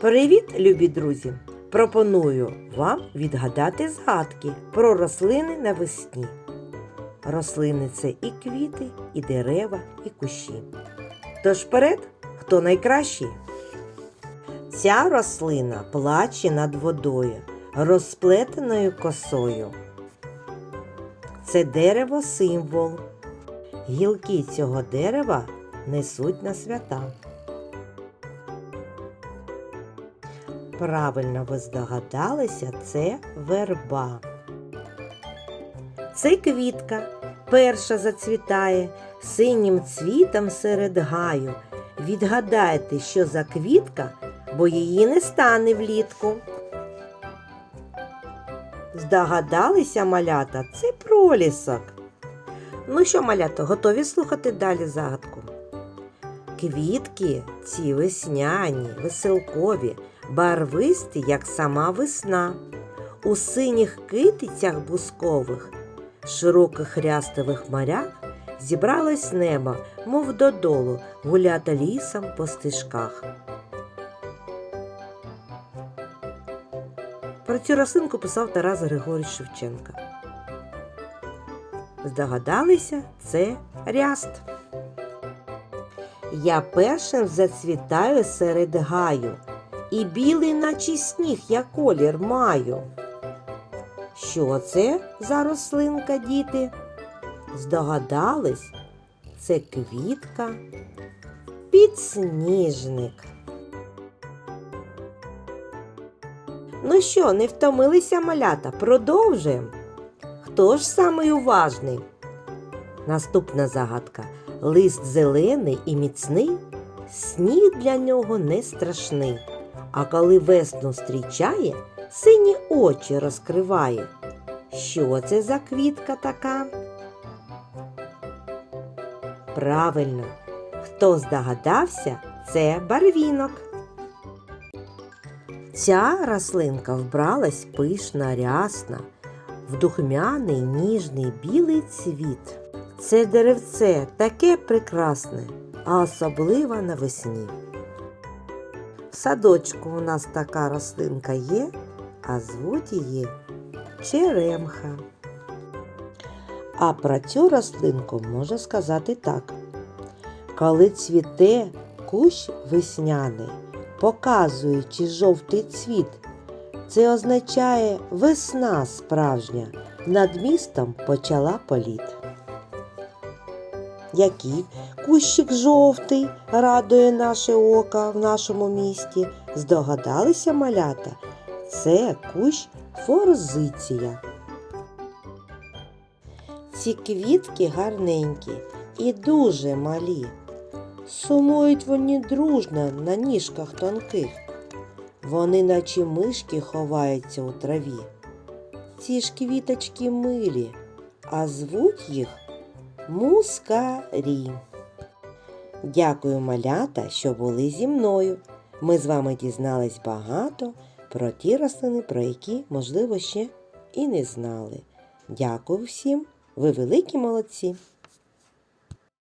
Привіт, любі друзі! Пропоную вам відгадати згадки про рослини навесні. Рослини це і квіти, і дерева, і кущі. Тож вперед, хто найкращий? Ця рослина плаче над водою, розплетеною косою. Це дерево символ. Гілки цього дерева несуть на свята. Правильно ви здогадалися, це верба. Це квітка, перша зацвітає синім цвітом серед гаю. Відгадайте, що за квітка, бо її не стане влітку. Здогадалися малята, це пролісок. Ну що, малята, готові слухати далі загадку? Квітки ці весняні, веселкові, барвисті, як сама весна. У синіх китицях бускових, широких рястових морях зібралось небо, мов додолу, гуляти лісом по стежках. Про цю рослинку писав Тарас Григорій Шевченка. Здогадалися, це ряст. Я першим зацвітаю серед гаю, і білий, наче сніг, я колір маю. Що це за рослинка, діти? Здогадались, це квітка, підсніжник. Ну що, не втомилися малята? Продовжуємо. Хто ж самий уважний? Наступна загадка. Лист зелений і міцний, сніг для нього не страшний. А коли весну зустрічає, сині очі розкриває. Що це за квітка така? Правильно, хто здогадався, це барвінок. Ця рослинка вбралась пишна рясна, в духмяний ніжний білий цвіт. Це деревце таке прекрасне, а особливо навесні. В садочку у нас така рослинка є, а звуть її черемха. А про цю рослинку можна сказати так. Коли цвіте кущ весняний, показуючи жовтий цвіт, це означає весна справжня, над містом почала політ. Який кущик жовтий радує наше око в нашому місті, здогадалися малята? Це кущ форзиція. Ці квітки гарненькі і дуже малі. Сумують вони дружно на ніжках тонких. Вони, наче мишки, ховаються у траві. Ці ж квіточки милі, а звуть їх мускарі. Дякую, малята, що були зі мною. Ми з вами дізнались багато про ті рослини, про які, можливо, ще і не знали. Дякую всім, ви великі молодці!